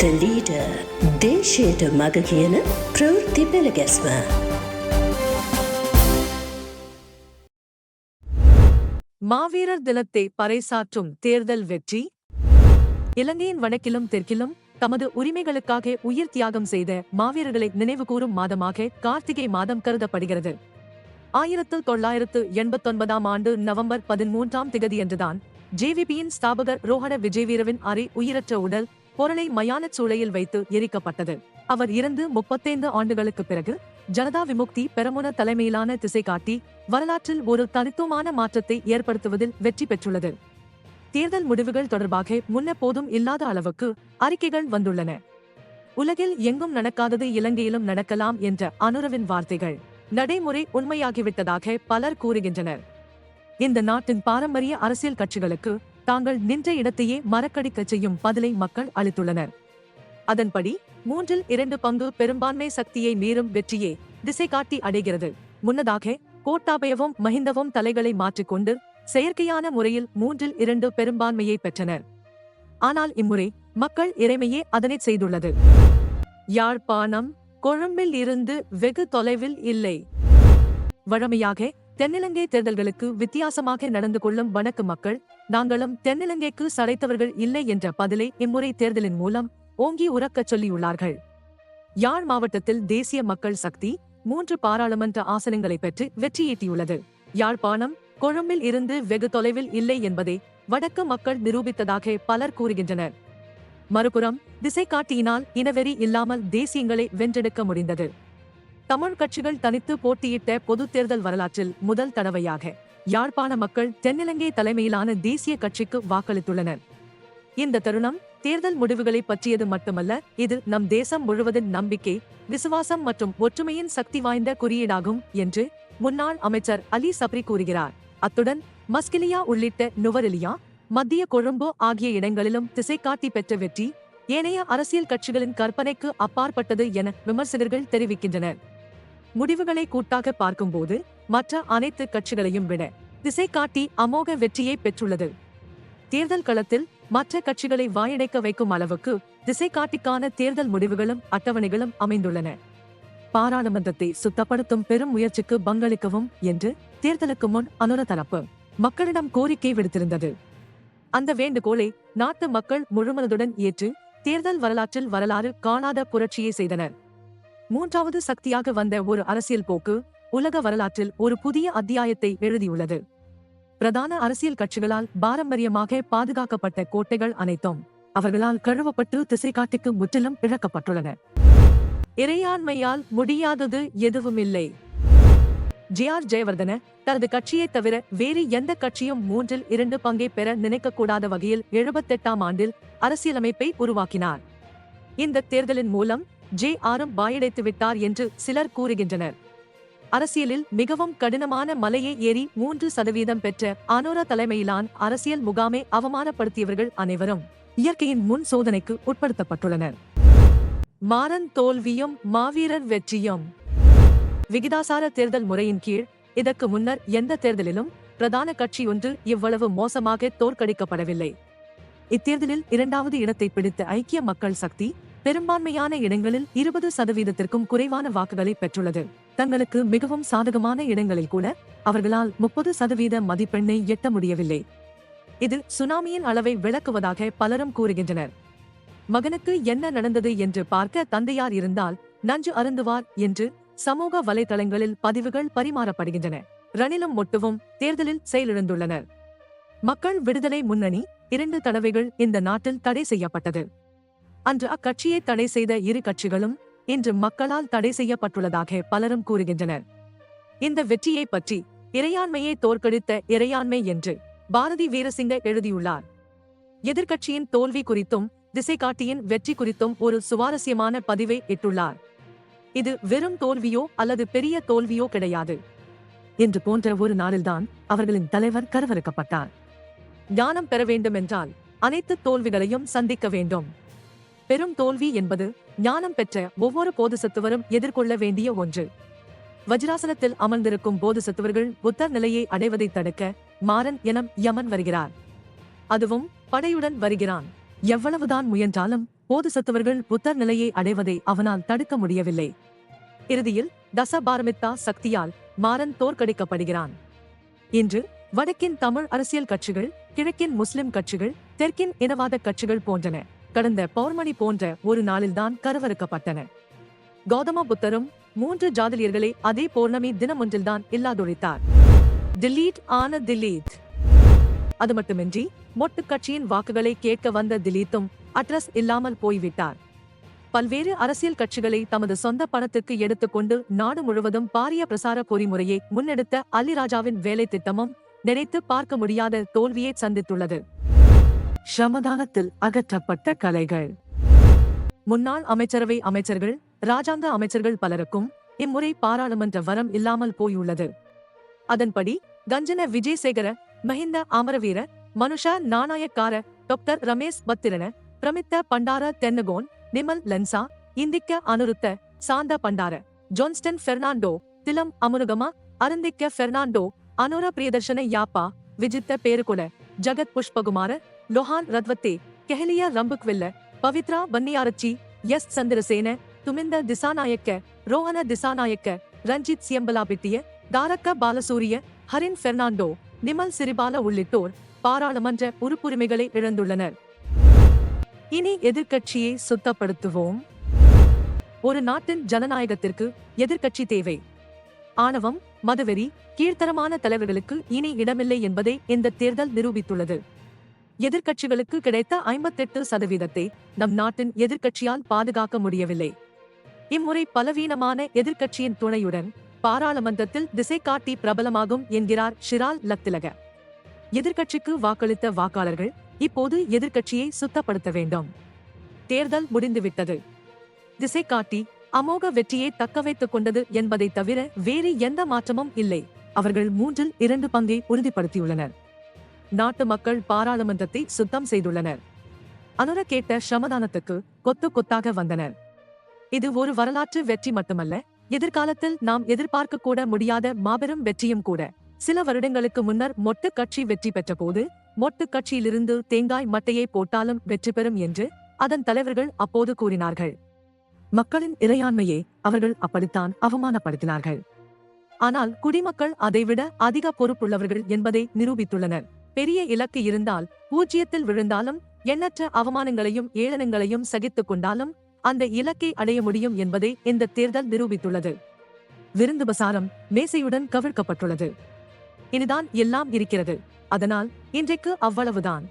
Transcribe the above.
The leader දේශයට මග කියන ප්‍රවෘත්ති පෙළගැස්ම. மாவீரர் தினத்தை பறைசாற்றும் தேர்தல் வெற்றி இலங்கையின் வடக்கிலும் தெற்கிலும் தமது உரிமைகளுக்காக உயிர் தியாகம் செய்த மாவீரர்களை நினைவுகூரும் மாதமாக கார்த்திகை மாதம் கருதப்படுகிறது ஆயிரத்து தொள்ளாயிரத்து எண்பத்தொன்பதாம் ஆண்டு நவம்பர் பதிமூன்றாம் திகதியன்றுதான் ஜேவிபியின் ஸ்தாபகர் ரோஹண விஜயவீரவின் அறை உயிரற்ற உடல் பொருளை மயானச் சூளையில் வைத்து எரிக்கப்பட்டது. அவர் இறந்து முப்பத்தைந்து ஆண்டுகளுக்கு பிறகு ஜனதா விமுக்தி பெரமுன தலைமையிலான திசை காட்டி வரலாற்றில் ஒரு தனித்துவமான மாற்றத்தை ஏற்படுத்துவதில் வெற்றி பெற்றுள்ளது. தேர்தல் முடிவுகள் தொடர்பாக முன்னெப்போதும் இல்லாத அளவுக்கு அறிக்கைகள் வந்துள்ளன. உலகில் எங்கும் நடக்காதது இலங்கையிலும் நடக்கலாம் என்ற அனுரவின் வார்த்தைகள் நடைமுறை உண்மையாகிவிட்டதாக பலர் கூறுகின்றனர். இந்த நாட்டின் பாரம்பரிய அரசியல் கட்சிகளுக்கு தாங்கள் நின்ற இடத்தையே மறக்கடிக்கச் செய்யும் பதிலை மக்கள் அளித்துள்ளனர். அதன்படி மூன்றில் இரண்டு பங்கு பெரும்பான்மை சக்தியை மீறும் வெற்றியே திசை காட்டி அடைகிறது. முன்னதாக கோட்டாபயவும் மஹிந்தவும் தலைகளை மாற்றிக்கொண்டு செயற்கையான முறையில் மூன்றில் இரண்டு பெரும்பான்மையை பெற்றனர். ஆனால் இம்முறை மக்கள் இறைமையே அதனை செய்துள்ளது. யாழ்ப்பாணம் கொழும்பில் இருந்து வெகு தொலைவில் இல்லை. வழமையாக தென்னிலங்கை தேர்தல்களுக்கு வித்தியாசமாக நடந்து கொள்ளும் வணக்கு மக்கள் நாங்களும் தென்னிலங்கைக்கு சளைத்தவர்கள் இல்லை என்ற பதிலை இம்முறை தேர்தலின் மூலம் ஓங்கி உறக்கச் சொல்லியுள்ளார்கள். யாழ் மாவட்டத்தில் தேசிய மக்கள் சக்தி மூன்று பாராளுமன்ற ஆசனங்களை பெற்று வெற்றியீட்டியுள்ளது. யாழ்ப்பாணம் கொழும்பில் இருந்து வெகு தொலைவில் இல்லை என்பதை வடக்கு மக்கள் நிரூபித்ததாக பலர் கூறுகின்றனர். மறுபுறம் திசை காட்டியினால் இனவெறி இல்லாமல் தேசியங்களை வென்றெடுக்க முடிந்தது. தமிழ் கட்சிகள் தனித்து போட்டியிட்ட பொதுத் தேர்தல் வரலாற்றில் முதல் தடவையாக யாழ்ப்பாண மக்கள் தென்னிலங்கை தலைமையிலான தேசிய கட்சிக்கு வாக்களித்துள்ளனர். இந்த தருணம் தேர்தல் முடிவுகளை பற்றியது மட்டுமல்ல இது நம் தேசம் முழுவதின் நம்பிக்கை விசுவாசம் மற்றும் ஒற்றுமையின் சக்தி வாய்ந்த குறியீடாகும் என்று முன்னாள் அமைச்சர் அலி சப்ரி கூறுகிறார். அத்துடன் மஸ்கிலியா உள்ளிட்ட நுவரெலியா மத்திய கொழும்பு ஆகிய இடங்களிலும் திசை காட்டி பெற்ற வெற்றி ஏனைய அரசியல் கட்சிகளின் கற்பனைக்கு அப்பாற்பட்டது என விமர்சகர்கள் தெரிவிக்கின்றனர். முடிவுகளை கூட்டாக பார்க்கும்போது மற்ற அனைத்து கட்சிகளையும் விட திசை காட்டி அமோக வெற்றியை பெற்றுள்ளது. தேர்தல் களத்தில் மற்ற கட்சிகளை வாயடைக்க வைக்கும் அளவுக்கு திசை காட்டிக்கான தேர்தல் முடிவுகளும் அட்டவணைகளும் அமைந்துள்ளன. பாராளுமன்றத்தை சுத்தப்படுத்தும் பெரும் முயற்சிக்கு பங்களிக்கவும் என்று தேர்தலுக்கு முன் அனுர தரப்பு மக்களிடம் கோரிக்கை விடுத்திருந்தது. அந்த வேண்டுகோளை நாட்டு மக்கள் முழுமனதுடன் ஏற்று தேர்தல் வரலாற்றில் வரலாறு காணாத புரட்சியை செய்தனர். மூன்றாவது சக்தியாக வந்த ஒரு அரசியல் போக்கு உலக வரலாற்றில் ஒரு புதிய அத்தியாயத்தை எழுதியுள்ளது. பிரதான அரசியல் கட்சிகளால் பாரம்பரியமாக பாதுகாக்கப்பட்ட கோட்டைகள் அனைத்தும் அவர்களால் கழுவப்பட்டு திசை காட்டிக்கு முற்றிலும் இழக்கப்பட்டுள்ளன. இறையாண்மையால் முடியாதது எதுவுமில்லை. ஜே ஆர் ஜெயவர்தன தனது கட்சியை தவிர வேறு எந்த கட்சியும் மூன்றில் இரண்டு பங்கை பெற நினைக்கக்கூடாத வகையில் எழுபத்தெட்டாம் ஆண்டில் அரசியலமைப்பை உருவாக்கினார். இந்த தேர்தலின் மூலம் ஜே ஆரும் பாயடைத்து விட்டார் என்று சிலர் கூறுகின்றனர். அரசியலில் மிகவும் கடினமான மலையை ஏறி மூன்று சதவீதம் பெற்ற அனோரா தலைமையிலான அரசியல் முகாமை அவமானப்படுத்தியவர்கள் அனைவரும் இயற்கையின் முன் சோதனைக்கு உட்படுத்தப்பட்டுள்ளனர். மாறன் தோல்வியும் மாவீரர் வெற்றியும். விகிதாசார தேர்தல் முறையின் கீழ் இதற்கு முன்னர் எந்த தேர்தலிலும் பிரதான கட்சி ஒன்று இவ்வளவு மோசமாக தோற்கடிக்கப்படவில்லை. இத்தேர்தலில் இரண்டாவது இடத்தை பிடித்த ஐக்கிய மக்கள் சக்தி பெரும்பான்மையான இடங்களில் இருபது சதவீதத்திற்கும் குறைவான வாக்குகளை பெற்றுள்ளது. தங்களுக்கு மிகவும் சாதகமான இடங்களில் கூட அவர்களால் முப்பது சதவீத மதிப்பெண்ணை எட்ட முடியவில்லை. இது சுனாமியின் அளவை விளக்குவதாக பலரும் கூறுகின்றனர். மகனுக்கு என்ன நடந்தது என்று பார்க்க தந்தையார் இருந்தால் நஞ்சு அருந்துவார் என்று சமூக வலைதளங்களில் பதிவுகள் பரிமாறப்படுகின்றன. ரணிலும் மொட்டுவும் தேர்தலில் செயலிழந்துள்ளனர். மக்கள் விடுதலை முன்னணி இரண்டு தடவைகள் இந்த நாட்டில் தடை செய்யப்பட்டது. அன்று அக்கட்சியை தடை செய்த இரு கட்சிகளும் இன்று மக்களால் தடை செய்யப்பட்டுள்ளதாக பலரும் கூறுகின்றனர். இந்த வெற்றியை பற்றி இறையாண்மையை தோற்கடித்த இறையாண்மை என்று பாரதி வீரசிங்க எழுதியுள்ளார். எதிர்கட்சியின் தோல்வி குறித்தும் திசைகாட்டியின் வெற்றி குறித்தும் ஒரு சுவாரஸ்யமான பதிவை இட்டுள்ளார். இது வெறும் தோல்வியோ அல்லது பெரிய தோல்வியோ கிடையாது. என்று போன்ற ஒரு நாளில்தான் அவர்களின் தலைவர் கருவறுக்கப்பட்டார். ஞானம் பெற வேண்டும் என்றால் அனைத்து தோல்விகளையும் சந்திக்க வேண்டும். பெரும் தோல்வி என்பது ஞானம் பெற்ற ஒவ்வொரு போதுசத்துவரும் எதிர்கொள்ள வேண்டிய ஒன்று. வஜ்ராசனத்தில் அமர்ந்திருக்கும் போதுசத்துவர்கள் புத்தர் நிலையை அடைவதை தடுக்க மாறன் எனம் யமன் வருகிறார். அதுவும் படையுடன் வருகிறான். எவ்வளவுதான் முயன்றாலும் போதுசத்துவர்கள் புத்தர் நிலையை அடைவதை அவனால் தடுக்க முடியவில்லை. இறுதியில் தசபாரமித்தா சக்தியால் மாறன் தோற்கடிக்கப்படுகிறான். இன்று வடக்கின் தமிழ் அரசியல் கட்சிகள் கிழக்கின் முஸ்லிம் கட்சிகள் தெற்கின் இனவாத கட்சிகள் போன்றன. கடந்த பௌர்ணமி போன்ற ஒரு நாளில்தான் கருவறுக்கப்பட்டன. கௌதம புத்தரும் மூன்று ஜாதலியர்களை அதே பௌர்ணமி தினமொன்றில்தான் இல்லாதொழித்தார். டிலீட் ஆன திலீத். அது மட்டுமின்றி மொட்டு கட்சியின் வாக்குகளை கேட்க வந்த திலீத்தும் அட்ரஸ் இல்லாமல் போய்விட்டார். பல்வேறு அரசியல் கட்சிகளை தமது சொந்த பணத்துக்கு எடுத்துக்கொண்டு நாடு முழுவதும் பாரிய பிரசார பொறிமுறையை முன்னெடுத்த அலிராஜாவின் வேலை திட்டமும் நினைத்து பார்க்க முடியாத தோல்வியை சந்தித்துள்ளது. சமதானத்தில் அகற்றப்பட்ட கலைகள். முன்னாள் அமைச்சரவை அமைச்சர்கள் ராஜாங்க அமைச்சர்கள் பலருக்கும் இம்முறை பாராளுமன்ற வரம் இல்லாமல் போயுள்ளது. அதன்படி கஞ்சன விஜயசேகர மஹிந்த அமரவீர மனுஷா நாணயக்கார டாக்டர் ரமேஷ் பத்திரன பிரமித்த பண்டார தென்னகோன் நிமல் லென்சா இந்திக்க அனுருத்த சாந்த பண்டார ஜோன்ஸ்டன் பெர்னாண்டோ திலம் அமுருகமா அருந்திக்க பெர்னாண்டோ அனுர பிரியதர்ஷன யாப்பா விஜித்த பேருகுல ஜகத் புஷ்பகுமார லொஹான் ரத்வத்தே கெஹலியா ரம்புக்வெல்ல பவித்ரா பன்னியாரச்சி எஸ் சந்திரசேன துமிந்த திசாநாயக்க ரோஹன திசாநாயக்க ரஞ்சித் சியம்பலாபிட்டிய தாரக்க பாலசூரிய ஹரின் பெர்னாண்டோ நிமல் சிறிபால உள்ளிட்டோர் பாராளுமன்ற உறுப்புரிமைகளை இழந்துள்ளனர். இனி எதிர்கட்சியை சுத்தப்படுத்துவோம். ஒரு நாட்டின் ஜனநாயகத்திற்கு எதிர்கட்சி தேவை. ஆணவம் மதவெறி கீழ்த்தரமான தலைவர்களுக்கு இனி இடமில்லை என்பதை இந்த தேர்தல் நிரூபித்துள்ளது. எதிர்க்கட்சிகளுக்கு கிடைத்த ஐம்பத்தெட்டு சதவீதத்தை நம் நாட்டின் எதிர்க்கட்சியால் பாதுகாக்க முடியவில்லை. இம்முறை பலவீனமான எதிர்க்கட்சியின் துணையுடன் பாராளுமன்றத்தில் திசை காட்டி பிரபலமாகும் என்கிறார் ஷிரால் லத்திலக. எதிர்க்கட்சிக்கு வாக்களித்த வாக்காளர்கள் இப்போது எதிர்க்கட்சியை சுத்தப்படுத்த வேண்டும். தேர்தல் முடிந்துவிட்டது. திசை காட்டி அமோக வெற்றியை தக்கவைத்துக் கொண்டது என்பதை தவிர வேறு எந்த மாற்றமும் இல்லை. அவர்கள் மூன்றில் இரண்டு பங்கை உறுதிப்படுத்தியுள்ளனர். நாட்டு மக்கள் பாராளுமன்றத்தை சுத்தம் செய்துள்ளனர். அனுர கேட்ட சமதானத்துக்கு கொத்து கொத்தாக வந்தனர். இது ஒரு வரலாற்று வெற்றி மட்டுமல்ல எதிர்காலத்தில் நாம் எதிர்பார்க்க கூட முடியாத மாபெரும் வெற்றியும் கூட. சில வருடங்களுக்கு முன்னர் மொட்டு கட்சி வெற்றி பெற்றபோது மொட்டு கட்சியிலிருந்து தேங்காய் மட்டையை போட்டாலும் வெற்றி பெறும் என்று அதன் தலைவர்கள் அப்போது கூறினார்கள். மக்களின் இறையாண்மையை அவர்கள் அப்படித்தான் அவமானப்படுத்தினார்கள். ஆனால் குடிமக்கள் அதைவிட அதிக பொறுப்புள்ளவர்கள் என்பதை நிரூபித்துள்ளனர். பெரிய இலக்கு இருந்தால் பூஜ்ஜியத்தில் விழுந்தாலும் எண்ணற்ற அவமானங்களையும் ஏளனங்களையும் சகித்துக் கொண்டாலும் அந்த இலக்கை அடைய முடியும் என்பதை இந்த தேர்தல் நிரூபித்துள்ளது. விருந்து பசாரம் மேசையுடன் கவிழ்க்கப்பட்டுள்ளது. இனிதான் எல்லாம் இருக்கிறது. அதனால் இன்றைக்கு அவ்வளவுதான்.